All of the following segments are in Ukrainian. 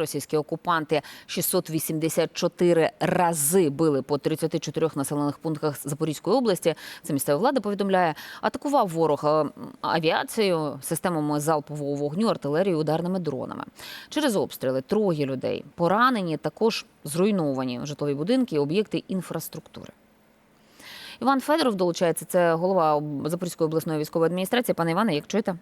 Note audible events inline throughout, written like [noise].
Російські окупанти 684 рази били по 34 населених пунктах Запорізької області. Це місцева влада повідомляє. Атакував ворог е, авіацією, системами залпового вогню, артилерією, ударними дронами. Через обстріли троє людей поранені, також зруйновані житлові будинки, об'єкти інфраструктури. Іван Федоров долучається. Це голова Запорізької обласної військової адміністрації. Пане Іване, як чуєте?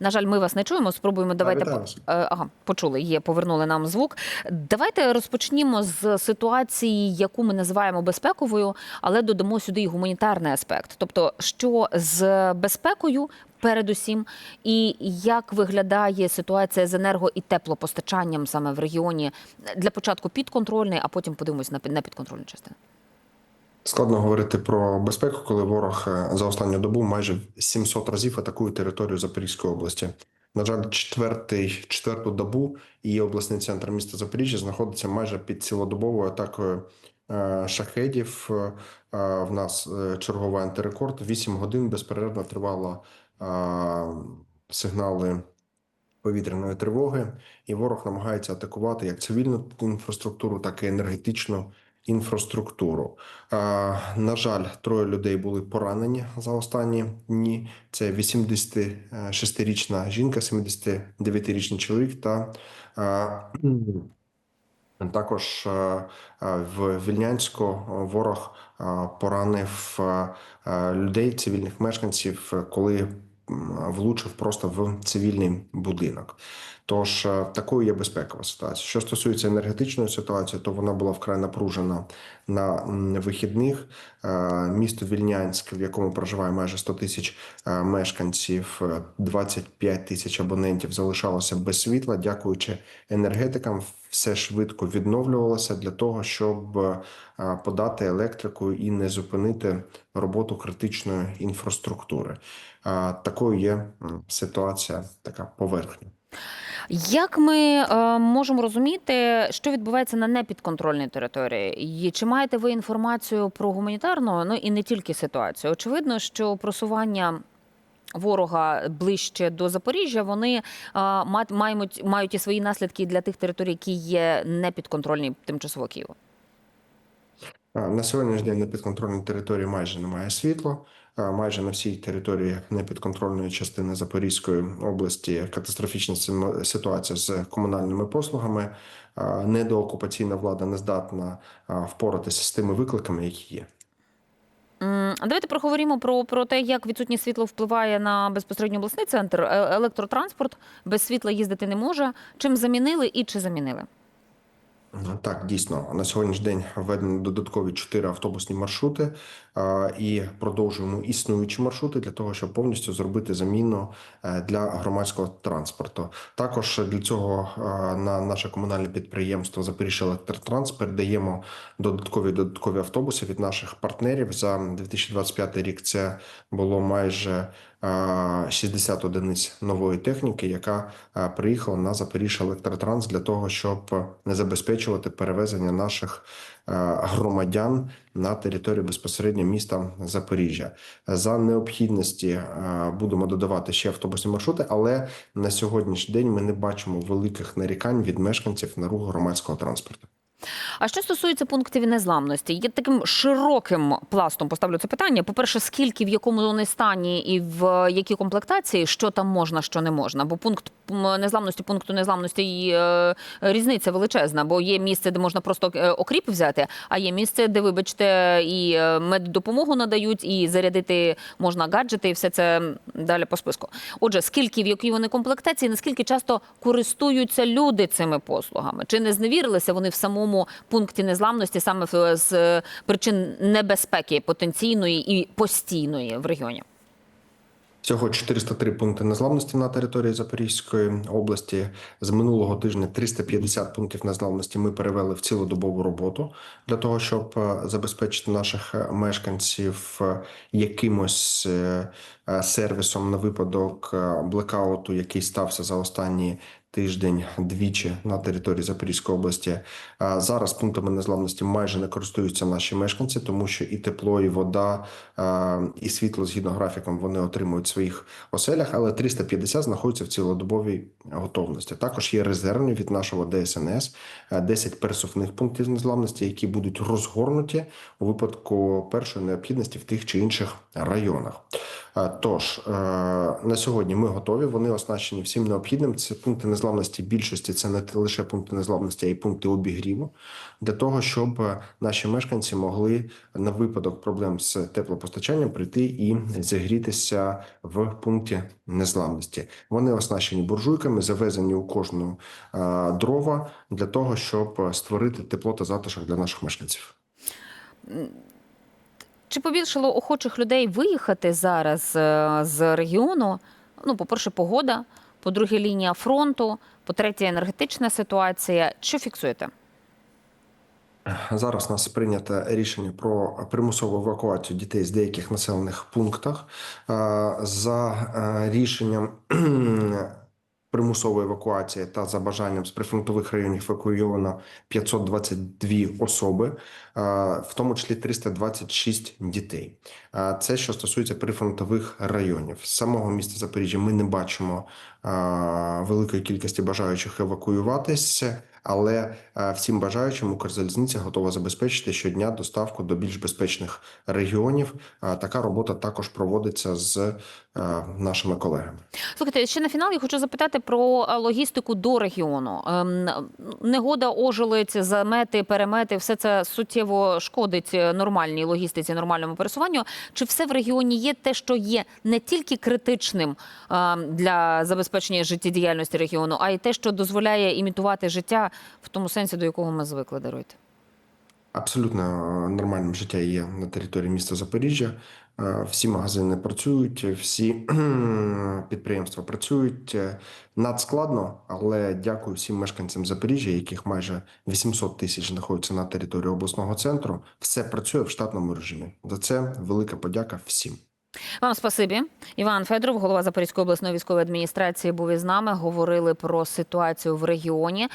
На жаль, ми вас не чуємо. Спробуємо давайте по- Е, Ага, почули. Є, повернули нам звук. Давайте розпочнімо з ситуації, яку ми називаємо безпековою, але додамо сюди і гуманітарний аспект. Тобто, що з безпекою, передусім, і як виглядає ситуація з енерго і теплопостачанням саме в регіоні для початку підконтрольний, а потім подивимось на під- на підконтрольну частину. Складно говорити про безпеку, коли ворог е, за останню добу майже 700 разів атакує територію Запорізької області. На жаль, четвертий четверту добу і обласний центр міста Запоріжжя знаходиться майже під цілодобовою атакою е, шахедів. Е, В нас черговий антирекорд. 8 годин безперервно тривало сигнали повітряної тривоги, і ворог намагається атакувати як цивільну інфраструктуру, так і енергетичну інфраструктуру. На жаль, троє людей були поранені за останні дні. Це 86-річна жінка, 79-річний чоловік та також в Вільнянську ворог поранив людей, цивільних мешканців, коли влучив просто в цивільний будинок. Тож е, такою є безпекова ситуація. Що стосується енергетичної ситуації, то вона була вкрай напружена на вихідних. Е, Місто Вільнянськ, в якому проживає майже 100 тисяч е, мешканців, е, 25 тисяч абонентів залишалося без світла, дякуючи енергетикам. Все швидко відновлювалося для того, щоб подати електрику і не зупинити роботу критичної інфраструктури. Такою є ситуація, така поверхня. Як ми е, можемо розуміти, що відбувається на непідконтрольній території? І чи маєте ви інформацію про гуманітарну, ну і не тільки ситуацію? Очевидно, що просування. Ворога ближче до Запоріжжя, вони е, мають, мають і свої наслідки для тих територій, які є непідконтрольні тимчасово Києву. На сьогоднішній день на підконтрольній території майже немає світла. Майже на всій території непідконтрольної частини Запорізької області катастрофічна ситуація з комунальними послугами. Недоокупаційна влада не здатна впоратися з тими викликами, які є. Давайте проговоримо про, про те, як відсутність світла впливає на безпосередньо обласний центр. Е- Електротранспорт без світла їздити не може. Чим замінили і чи замінили? Так, дійсно, на сьогоднішній день введено додаткові чотири автобусні маршрути і продовжуємо існуючі маршрути для того, щоб повністю зробити заміну е, для громадського транспорту. Також для цього е, на наше комунальне підприємство Запоріжжя Електротранс передаємо додаткові додаткові автобуси від наших партнерів за 2025 рік. Це було майже е, 60 одиниць нової техніки, яка е, приїхала на Запоріжжя Електротранс для того, щоб не забезпечувати перевезення наших е, громадян на територію безпосередньо міста Запоріжжя. За необхідності е, будемо додавати ще автобусні маршрути, але на сьогоднішній день ми не бачимо великих нарікань від мешканців на рух громадського транспорту. А що стосується пунктів незламності, я таким широким пластом поставлю це питання. По-перше, скільки в якому вони стані і в якій комплектації, що там можна, що не можна. Бо пункт незламності, пункту незламності і, е, різниця величезна, бо є місце, де можна просто е, окріп взяти, а є місце, де, вибачте, і е, меддопомогу надають, і зарядити можна гаджети, і все це далі по списку. Отже, скільки в якій вони комплектації, наскільки часто користуються люди цими послугами? Чи не зневірилися вони в самому пункті незламності саме з причин небезпеки потенційної і постійної в регіоні? Всього 403 пункти незламності на території Запорізької області. З минулого тижня 350 пунктів незламності ми перевели в цілодобову роботу для того, щоб е, забезпечити наших е, мешканців е, якимось сервісом на випадок блекауту, який стався за останні тиждень двічі на території Запорізької області. Зараз пунктами незламності майже не користуються наші мешканці, тому що і тепло, і вода, і світло згідно графіком вони отримують своїх оселях, але 350 знаходяться в цілодобовій готовності. Також є резервні від нашого ДСНС, е, 10 пересувних пунктів незламності, які будуть розгорнуті у випадку першої необхідності в тих чи інших районах. Е, Тож е, на сьогодні ми готові. Вони оснащені всім необхідним. Це пункти незламності більшості. Це не лише пункти незламності, а й пункти обігріву для того, щоб е, наші мешканці могли на випадок проблем з теплопостачанням прийти і зігрітися в пункті незламності. Вони оснащені буржуйками, завезені у кожну дрова для того, щоб створити тепло та затишок для наших мешканців. Чи побільшало охочих людей виїхати зараз е, з регіону? Ну, по-перше, погода, по-друге, лінія фронту, по-третє, енергетична ситуація. Що фіксуєте? Зараз у нас прийнято рішення про примусову евакуацію дітей з деяких населених пунктах. Е, За е, рішенням примусової евакуація та за бажанням з прифронтових районів евакуйовано 522 особи, е, в тому числі 326 дітей. Е, Це що стосується прифронтових районів. З самого міста Запоріжжя ми не бачимо е, великої кількості бажаючих евакуюватися. Але е, всім бажаючим Укрзалізниця готова забезпечити щодня доставку до більш безпечних регіонів. Е, Така робота також проводиться з е, нашими колегами. Слухайте, ще на фінал я хочу запитати про логістику до регіону. Ем, Негода, ожеледь, замети, перемети, все це суттєво шкодить нормальній логістиці, нормальному пересуванню. Чи все в регіоні є те, що є не тільки критичним ем, для забезпечення життєдіяльності регіону, а й те, що дозволяє імітувати життя в тому сенсі, до якого ми звикли даруйте? Абсолютно е, нормальним життя є на території міста Запоріжжя. Е, Всі магазини працюють, всі [clears throat] підприємства працюють. Е, Надскладно, але дякую всім мешканцям Запоріжжя, яких майже 800 тисяч знаходяться на території обласного центру. Все працює в штатному режимі. За це велика подяка всім. Вам спасибі. Іван Федоров, голова Запорізької обласної військової адміністрації, був із нами. Говорили про ситуацію в регіоні.